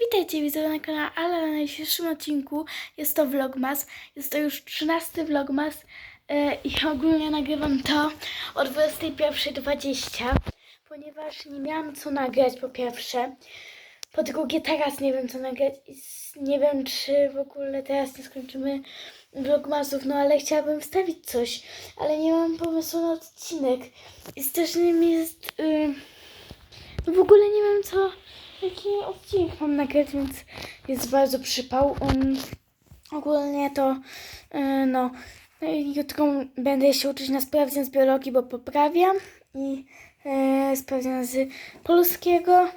Witajcie widzowie na kanale, ale na dzisiejszym odcinku jest to vlogmas. Jest to już 13 vlogmas e, i ogólnie nagrywam to o 21.20, ponieważ nie miałam co nagrać po pierwsze. Po drugie teraz nie wiem co nagrać i nie wiem czy w ogóle teraz nie skończymy vlogmasów, no ale chciałabym wstawić coś, ale nie mam pomysłu na odcinek i strasznie mi jest... Y, no w ogóle nie wiem co, jaki odcinek mam nagrać, więc jest bardzo przypał. Um, ogólnie to, y, no, no jutro będę się uczyć na sprawdzian z biologii, bo poprawiam i y, sprawdzian z polskiego,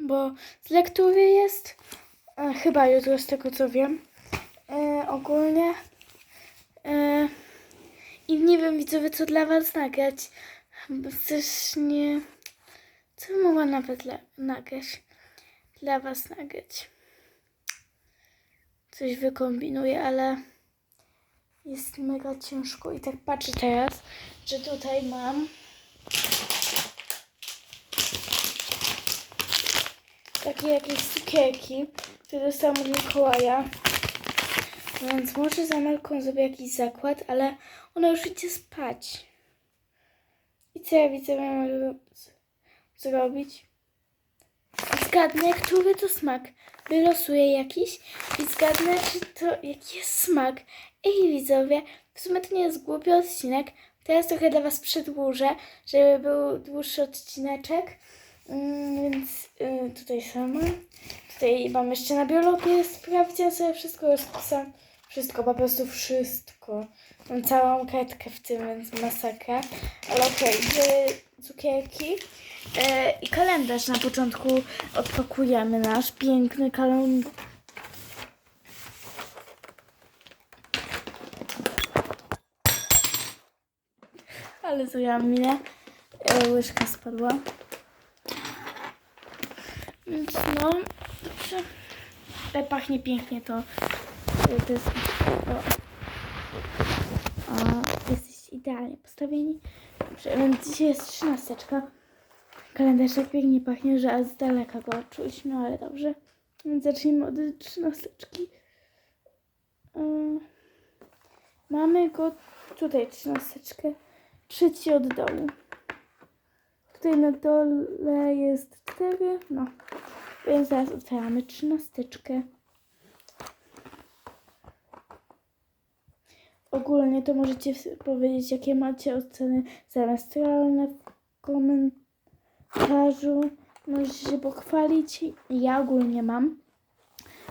bo z lektury jest, e, chyba jutro z tego co wiem, ogólnie. I nie wiem widzowie co dla was nagrać, bo też nie... Co mogła nawet nagrać? Dla was nagrać. Coś wykombinuję, ale jest mega ciężko. I tak patrzę teraz, że tutaj mam takie jakieś cukierki, które dostałam od Mikołaja. Więc może za Melką zrobię jakiś zakład, ale ona już idzie spać. I co ja widzę, mam zrobić? Zgadnę, który to smak. Wylosuję jakiś i zgadnę, czy to jaki jest smak. Ej, widzowie, w sumie to nie jest głupi odcinek. Teraz trochę dla Was przedłużę, żeby był dłuższy odcineczek. Mm, więc y, tutaj sama. Tutaj mam jeszcze na biologię sprawdzian sobie wszystko rozpisam. Wszystko, po prostu wszystko. Mam całą kartkę w tym, więc masakra. Ale okej, okay, cukierki. E, I kalendarz na początku odpakujemy nasz piękny kalendarz. Ale zrobiłam minę. E, łyżka spadła. Więc no, dobrze. Pachnie pięknie to. To jest... O. O, jesteście idealnie postawieni. Dobrze, więc dzisiaj jest trzynasteczka. Kalendarz tak pięknie pachnie, że aż z daleka go czuć, no ale dobrze. Więc zacznijmy od trzynasteczki. Mamy go tutaj trzynasteczkę. Trzeci od dołu. Tutaj na dole jest cztery, no. Więc zaraz otwieramy trzynasteczkę. Ogólnie to możecie powiedzieć, jakie macie oceny semestralne w komentarzu. Możecie się pochwalić. Ja ogólnie mam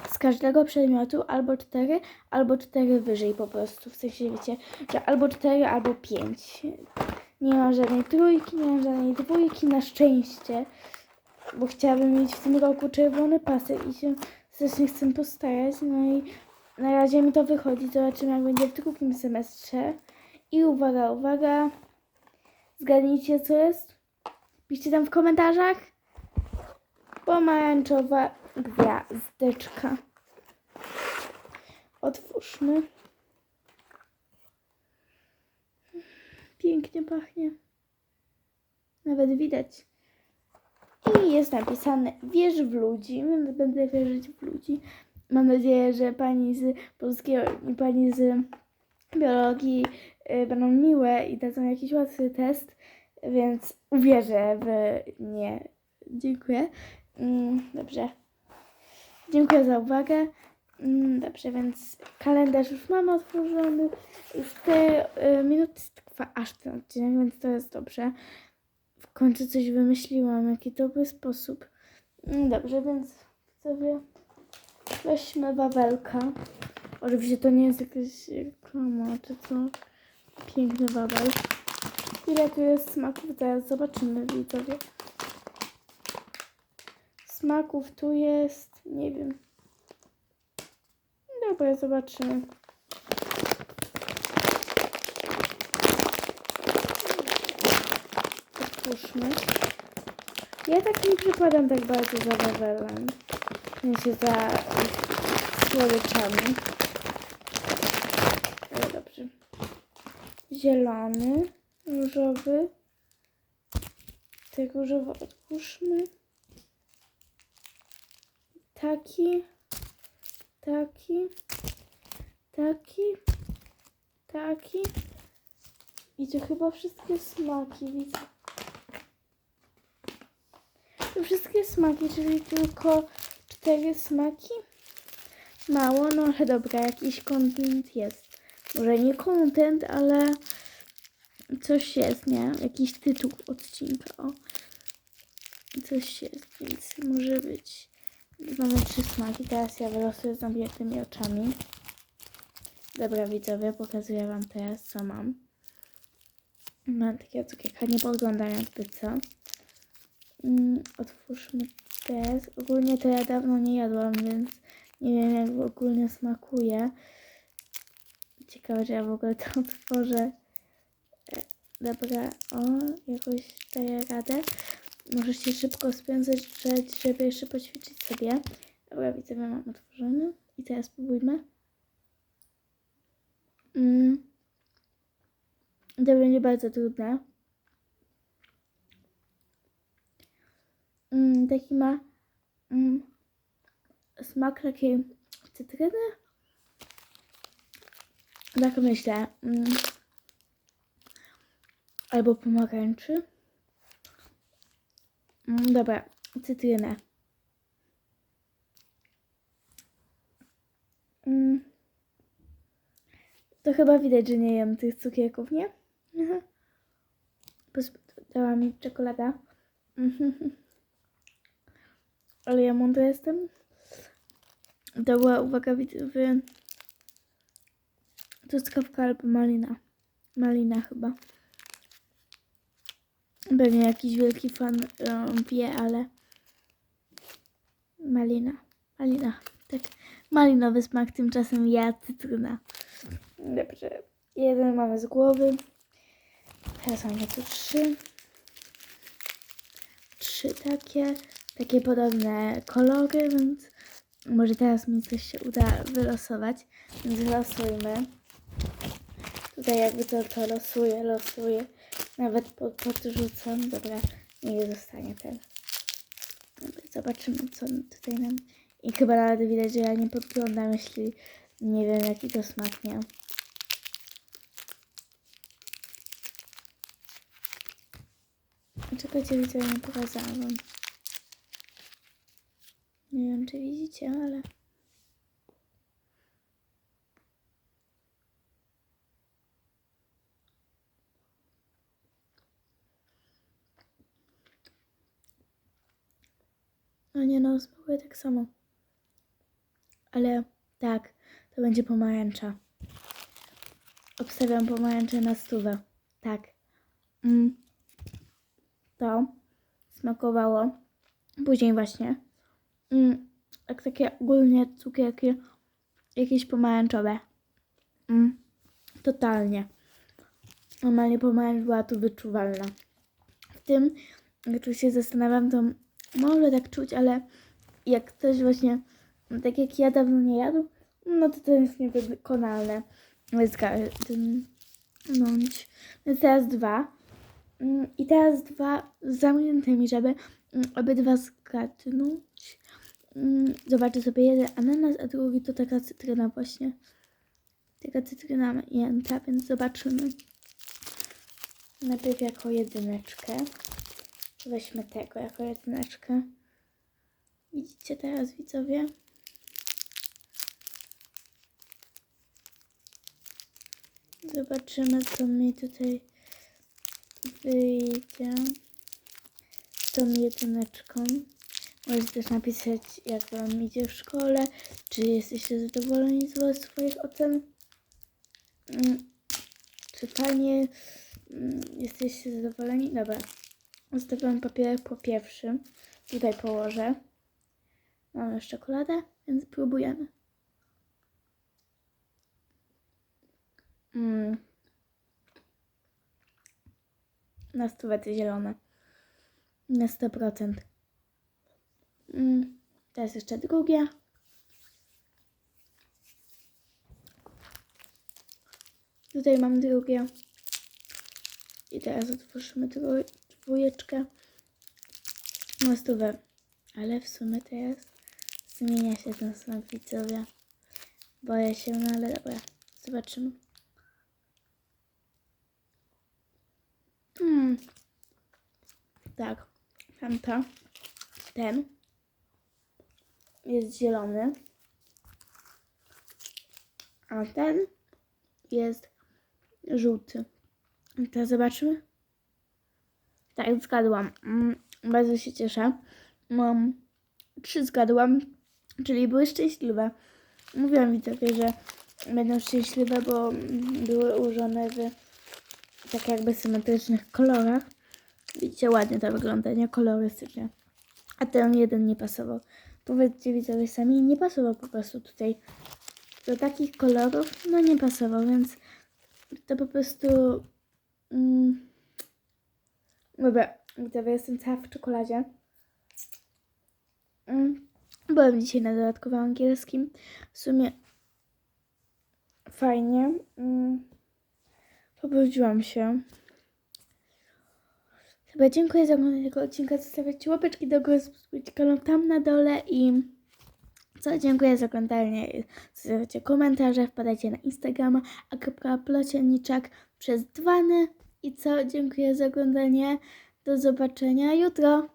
z każdego przedmiotu albo cztery, albo cztery wyżej po prostu. W sensie wiecie, że albo cztery, albo pięć. Nie mam żadnej trójki, nie mam żadnej dwójki, na szczęście. Bo chciałabym mieć w tym roku czerwony pasek i się strasznie chcę postarać. No i na razie mi to wychodzi. Zobaczymy, jak będzie w drugim semestrze. I uwaga, uwaga. Zgadnijcie, co jest? Piszcie tam w komentarzach. Pomarańczowa gwiazdeczka. Otwórzmy. Pięknie pachnie. Nawet widać. I jest napisane wierz w ludzi, będę wierzyć w ludzi. Mam nadzieję, że pani z polskiego i pani z biologii y, będą miłe i dadzą jakiś łatwy test, więc uwierzę w nie. Dziękuję. Mm, dobrze. Dziękuję za uwagę. Mm, dobrze, więc kalendarz już mamy otworzony. Już te y, minuty trwa aż ten odcinek, więc to jest dobrze. W końcu coś wymyśliłam, jaki dobry sposób. Mm, Dobrze, więc sobie weźmy wawelka. Oczywiście to nie jest jakaś reklama, czy co? Piękny wawel. Ile tu jest smaków? Zaraz zobaczymy, widzowie. Smaków tu jest, nie wiem. Dobra, zobaczymy. Otwórzmy. Ja tak nie przypadam tak bardzo za wawelem. Sensie za słodyczami. Ale dobrze. Zielony, różowy. Te różowe otwórzmy. taki, taki, taki, taki. I to chyba wszystkie smaki, widzę. To wszystkie smaki, czyli tylko cztery smaki? Mało, no dobra, jakiś content jest. Może nie content, ale coś jest, nie? Jakiś tytuł odcinka, o. Coś jest, więc może być. Mamy trzy smaki, teraz ja wylosuję z zamkniętymi oczami. Dobra widzowie, pokazuję wam teraz co mam. Mam takiego cukierka, nie podglądam jakby co. Mm, otwórzmy teraz. Ogólnie to ja dawno nie jadłam, więc nie wiem jak ogólnie smakuje. Ciekawe, czy ja w ogóle to otworzę. E, Dobra, o, jakoś daję radę. Możesz się szybko spędzać, żeby jeszcze poćwiczyć sobie. Dobra, widzę, mam otworzony. I teraz spróbujmy. Mm. To będzie bardzo trudne. Mm, taki ma mm, smak takiej cytryny. Tak myślę. Mm. Albo pomarańczy. Mm, dobra, cytrynę. Mm. To chyba widać, że nie jem tych cukierków, nie? Dała mi czekolada. Ale ja mądra jestem. To była, uwaga, widzowie, truskawka albo malina. Malina chyba. Pewnie jakiś wielki fan um, wie, ale malina. Malina. Tak. Malinowy smak, tymczasem ja cytryna. Dobrze. Jeden mamy z głowy. Teraz mamy tu trzy. Trzy takie. Takie podobne kolory, więc może teraz mi coś się uda wylosować. Więc losujmy. Tutaj jakby to, to losuję, losuję. Nawet pod, podrzucam. Dobra, niech zostanie ten. Dobra, zobaczymy, co tutaj nam... I chyba nawet widać, że ja nie podglądam, jeśli nie wiem, jaki to smak miał. Czekajcie, widzę, nie pokazałam. Nie wiem, czy widzicie, ale... No nie no, smakuje tak samo. Ale tak, to będzie pomarańcza. Obstawiam pomarańczę na stówę. Tak. Mm. To smakowało. Później właśnie. Mm. Jak takie ogólnie cukierki jakieś pomarańczowe. Mm. Totalnie. Normalnie pomarańcz była tu wyczuwalna. W tym, jak tu się zastanawiam, to może tak czuć, ale jak ktoś właśnie, tak jak ja dawno nie jadł, no to to jest niewykonalne. Zgarnąć. Więc teraz dwa. Mm, I teraz dwa z zamkniętymi, żeby mm, obydwa zgadnąć. Mm, Zobaczę sobie jeden ananas, a drugi to taka cytryna właśnie. Taka cytryna jęta, więc zobaczymy. Najpierw jako jedyneczkę. Weźmy tego jako jedyneczkę. Widzicie teraz widzowie? Zobaczymy co mi tutaj wyjdzie z tą jedyneczką. Możecie też napisać jak wam idzie w szkole, czy jesteście zadowoleni z swoich ocen. Mm, Czy fajnie mm, jesteście zadowoleni? Dobra. Zostawiam papierek po pierwszym. Tutaj położę. Mamy już czekoladę, więc próbujemy. Mm. Na stówę te zielone. Na 100%. Mm. Teraz jeszcze drugie. Tutaj mam drugie. I teraz otworzymy dwójeczkę. Na stówę. Ale w sumie teraz zmienia się ten smak widzowie. Boję się, no ale dobra. Zobaczymy. Mm. Tak. Tamta. Ten. Jest zielony. A ten jest żółty. Teraz zobaczymy. Tak, zgadłam. Mm, bardzo się cieszę. Mam trzy zgadłam, czyli były szczęśliwe. Mówiłam widzowie, że będą szczęśliwe, bo były ułożone w tak jakby symetrycznych kolorach. Widzicie, ładnie to wygląda, nie kolorystycznie. A ten jeden nie pasował. Powiedzcie widzowie sami, nie pasował po prostu tutaj do takich kolorów, no nie pasował, więc to po prostu... Mm, dobra, widzowie, jestem cała w czekoladzie. Mm, byłem dzisiaj na dodatkowym angielskim. W sumie fajnie. Mm, się. Chyba dziękuję za oglądanie tego odcinka. Zostawiacie łapeczki do góry, subskrybujcie kanał tam na dole i co? Dziękuję za oglądanie. Zostawiacie komentarze, wpadajcie na Instagrama a.plocienniczak przez dwany. I co? Dziękuję za oglądanie. Do zobaczenia jutro.